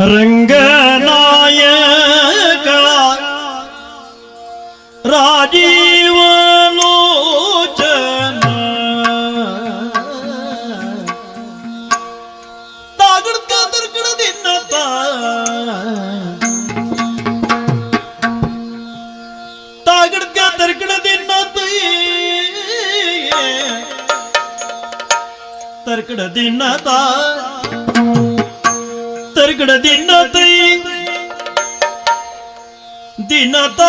രംഗനായക രാജീവനോചന തകർക്കതിർക്കണ തിന്നത്ത തകർക്കതിർക്കണ തിന്നത്ത തർക്കണ തിന്നത്താ तिकडं दिनत दिनता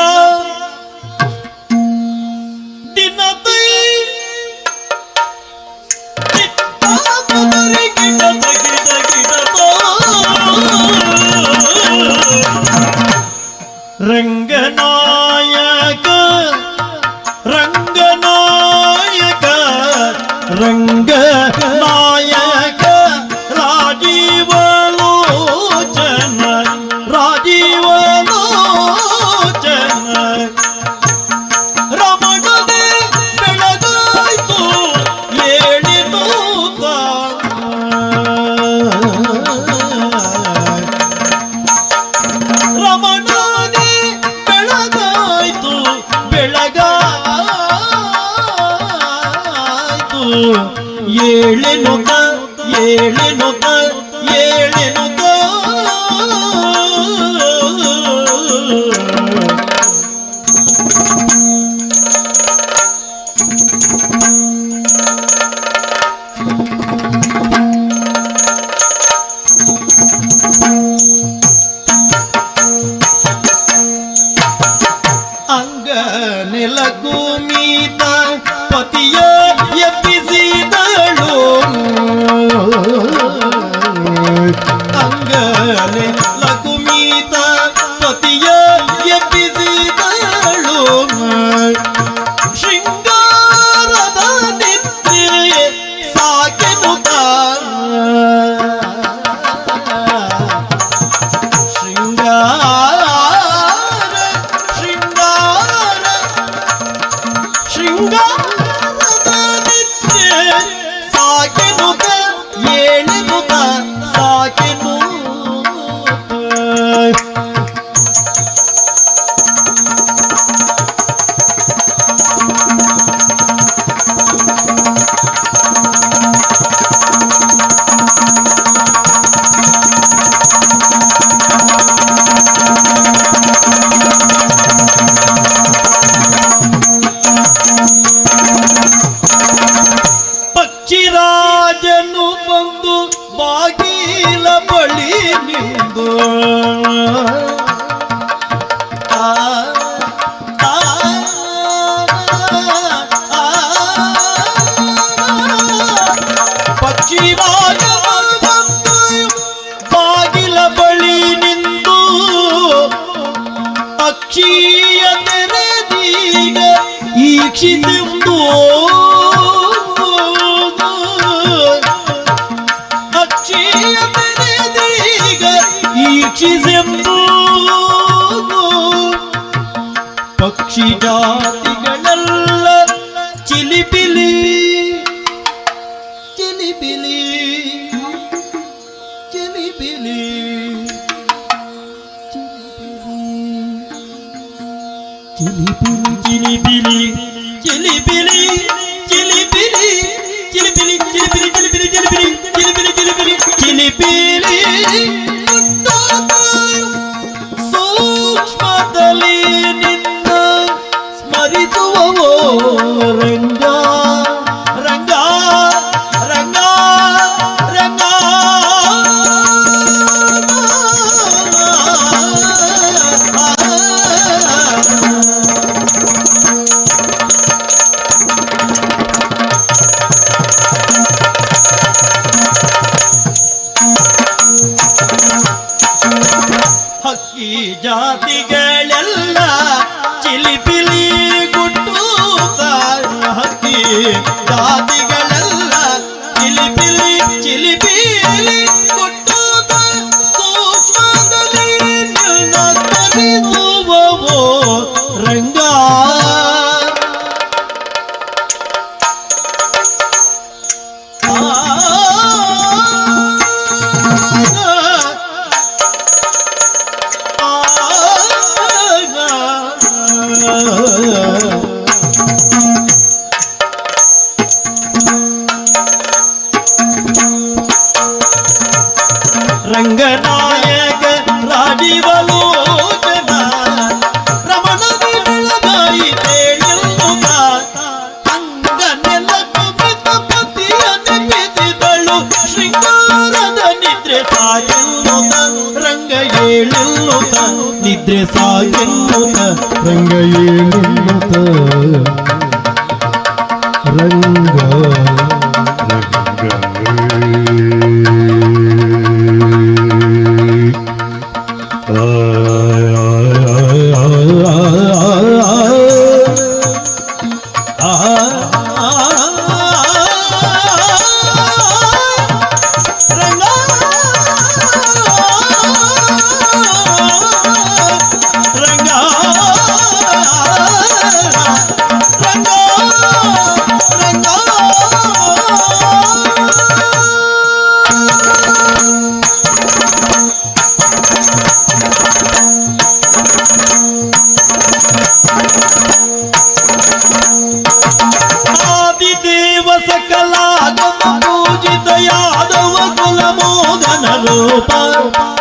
ಏಳೆನುತ ಏಳೆನುತ ಮಗನೇ ಲಕುಮೀತ ಪತಿಯ ಎಬ್ಬಿಸಿದಳು ಶೃಂಗಾರದ ನಿದ್ರೆ ಸಾಕೆನು ಶೃಂಗಾರ ಶೃಂಗಾರ ಶೃಂಗಾರದ ನಿದ್ರೆ ಸಾಕೆನು ಏಳೆನುತ್ತ ನೀಲ ಬಳಿ ನಿಂದು ಪಕ್ಷಿವಾಗ ಬಾಗಿಲ ಬಳಿ ನಿಂದು ಅಕ್ಷಿಯ ತೆರೆದೀಗ ಈ ಕ್ಷಿತಿಂದು ചിടാതികളല്ല ചിലിപിലി ചിലിപിലി ചിലിപിലി ചിലിപിലി ചിലിപിലി ചിലിപിലി ചിലിപിലി ചിലിപിലി ചിലിപിലി ചിലിപിലി ചിലിപിലി ചിലിപിലി ചിലിപിലി ചിലിപിലി ചിലിപിലി খবর ಜಾತಿಗಳೆಲ್ಲ ಚಿಲಿಪಿಲಿ ಚಿಲಿಪಿಲಿ ನಿನ್ನ ಸಾಗೆನ್ನುತ್ತ ರಂಗ ಏಳೆನ್ನುತ್ತ ನಿದ್ರೆ ಸಾಗೆನ್ನುತ್ತ ರಂಗ ಏನುತ್ತ ರಂಗ ರಂಗ গোপাল